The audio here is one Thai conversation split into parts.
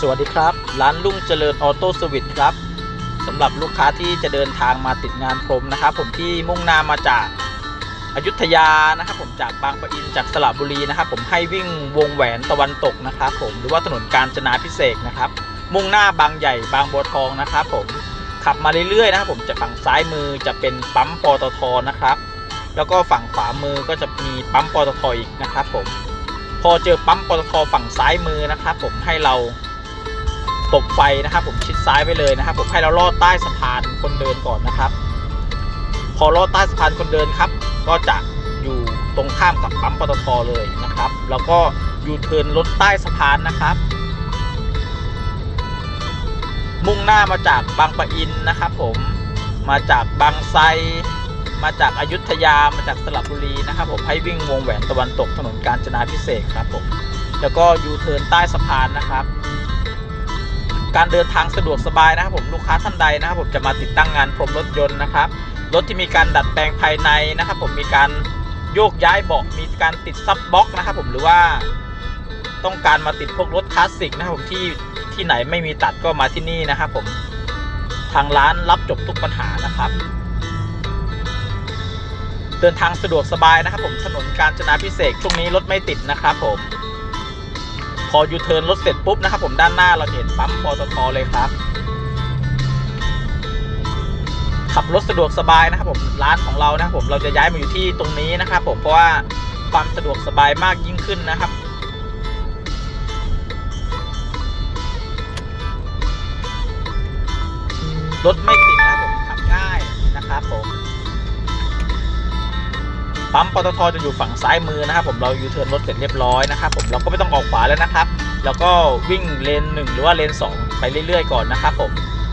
สวัสดีครับ ร้านลุงเจริญออโต้สวิตครับสำหรับลูกค้าที่จะเดินทางมาติดงานพรมนะครับ ผมที่มุ่งหน้ามาจากอยุธยานะครับ ผมจากบางปะอินจากสระบุรีนะครับ ผมให้วิ่งวงแหวนตะวันตกนะครับ ผมหรือว่าถนนกาญจนาพิเศษนะครับ มุ่งหน้าบางใหญ่บางบัวทองนะครับผมขับมาเรื่อยๆนะครับ ผมจะฝั่งซ้ายมือจะเป็นปั๊มปตทนะครับ แล้วก็ฝั่งขวามือก็จะมีปั๊มปตทอีกนะครับ ผมพอเจอปั๊มปตทฝั่งซ้ายมือนะครับ ผมให้เรา ตบไฟนะครับ ผมชิดซ้ายไปเลยนะครับ ผมให้เราลอดใต้สะพานคนเดินก่อนนะครับ พอลอดใต้สะพานคนเดินครับ ก็จะอยู่ตรงข้ามกับปั๊มปตทเลยนะครับ แล้วก็ยูเทิร์นรถใต้สะพานนะครับ มุ่งหน้ามาจากบางปะอินนะครับ ผมมาจากบางไทรมาจากอายุทยามาจากสระบุรีนะครับ ผมให้วิ่งวงแหวนตะวันตกถนนกาญจนาพิเศษกครับผมแล้วก็ยูเทิร์นใต้สะพานนะครับ การเดินทางสะดวกสบายนะครับผมลูกค้าท่านใดนะครับผมจะมาติดตั้งงานพรมรถยนต์นะครับรถที่มีการดัดแปลงภายในนะครับ ผมมีการโยกย้ายเบาะมีการติดซับบล็อกนะครับ ผมหรือว่าต้องการมาติดพวกรถคลาสสิกนะครับผมที่ที่ไหนไม่มีตัดก็มาที่นี่นะครับ ผมทางร้านรับจบทุกปัญหานะครับ เดินทางสะดวกสบายนะครับ ผมถนนกาญจนาพิเศษกช่วงนี้รถไม่ติดนะครับผม อยูเทิร์นรถเสร็จปุ๊บนะครับผมด้านหน้าเราเห็นปั๊มปตทเลยครับ ขับรถสะดวกสบายนะครับผมร้านของเรานะครับผมเราจะย้ายมาอยู่ที่ตรงนี้นะครับผมเพราะว่าความสะดวกสบายมากยิ่งขึ้นนะครับรถไม่ติดนะครับผมขับง่ายนะครับผม ปั๊มปตทจะอยู่ฝั่งซ้ายมือนะครับผมเรายูเทิร์นรถเสร็จเรียบร้อยนะครับผมเราก็ไม่ต้องออกขวาแล้วนะครับ แล้วก็วิ่งเลนหนึ่งหรือว่าเลนสองไปเรื่อยๆก่อนนะครับผม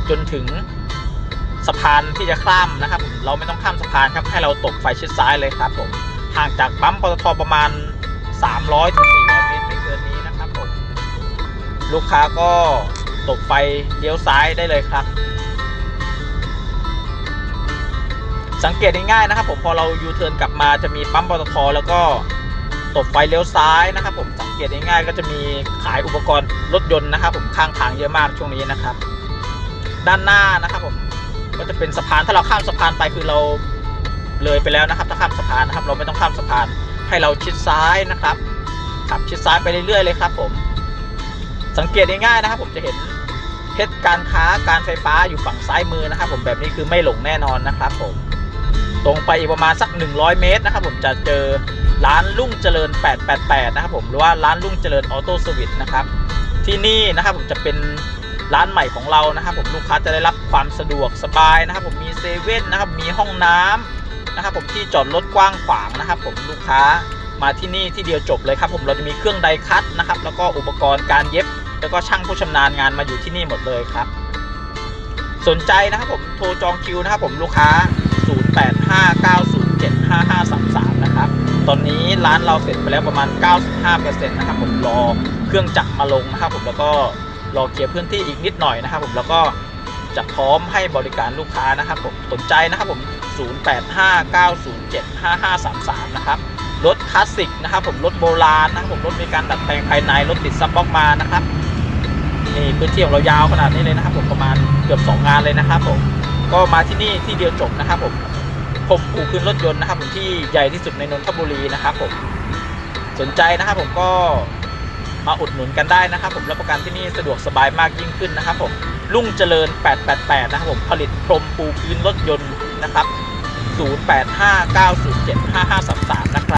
จนถึงสะพานที่จะข้ามนะครับ เราไม่ต้องข้ามสะพานครับให้เราตกไฟชิดซ้ายเลยครับผมห่างจากปั๊มปตทประมาณ 300ถึง400เมตรไม่เกินนี้นะครับผมลูกค้าก็ตกไฟเลี้ยวซ้ายได้เลยครับ สังเกตง่ายๆนะครับ ผมพอเรายูเทิร์นกลับมาจะมีปั๊มปตทแล้วก็ตบไฟเลี้ยวซ้ายนะครับ ผมสังเกตง่ายๆก็จะมีขายอุปกรณ์รถยนต์นะครับ ผมข้างทางเยอะมากช่วงนี้นะครับ ด้านหน้านะครับผมก็จะเป็นสะพานถ้าเราข้ามสะพานไปคือเราเลยไปแล้วนะครับถ้าข้ามสะพานนะครับ เราไม่ต้องข้ามสะพานให้เราชิดซ้ายนะครับขับชิดซ้ายไปเรื่อยๆเลยครับ ผม สังเกตง่ายๆนะครับ ผมจะเห็นเพชรการค้าการไฟฟ้าอยู่ฝั่งซ้ายมือนะครับ ผมแบบนี้คือไม่หลงแน่นอนนะครับ ผม ตรงไปอีกประมาณสัก 100 เมตรนะครับผมจะเจอร้านลุ่งเจริญ 888 นะครับผมหรือว่าร้านลุ่งเจริญออโต้สวิตนะครับที่นี่นะครับผมจะเป็นร้านใหม่ของเรานะครับผมลูกค้าจะได้รับความสะดวกสบายนะครับผมมีเซเว่นนะครับมีห้องน้ำนะครับผมที่จอดรถกว้างขวางนะครับผมลูกค้ามาที่นี่ที่เดียวจบเลยครับผมเราจะมีเครื่องไดคัตนะครับแล้วก็อุปกรณ์การเย็บ แล้วก็ช่างผู้ชำนาญงานมาอยู่ที่นี่หมดเลยครับ สนใจนะครับผมโทรจองคิวนะครับผมลูกค้า 0859075533 นะครับ ตอนนี้ร้านเราเสร็จไปแล้วประมาณ 95%นะครับผมรอเครื่องจักรมาลงนะครับผมแล้วก็รอเคลียร์พื้นที่อีกนิดหน่อยนะครับผมแล้วก็จะพร้อมให้บริการลูกค้านะครับผมสนใจนะครับผม 0859075533 นะครับรถคลาสสิกนะครับผมรถโบราณนะครับผมรถมีการดัดแปลงภายในรถติดซับบ็อกมานะครับนี่พื้นที่ของเรายาวขนาดนี้เลยนะครับผมประมาณเกือบ 2 งานเลยนะครับผมก็มาที่นี่ที่เดียวจบนะครับผม ผมปูพื้นรถยนต์นะครับ ผมที่ใหญ่ที่สุดในนนทบุรีนะครับผมสนใจนะครับผมก็มาอุดหนุนกันได้นะครับ ผมรับประกันที่นี่สะดวกสบายมากยิ่งขึ้นนะครับผมลุ่งเจริญ 888 นะครับผมผลิตพรมปูพื้นรถยนต์นะครับ 0859075533 นะครับ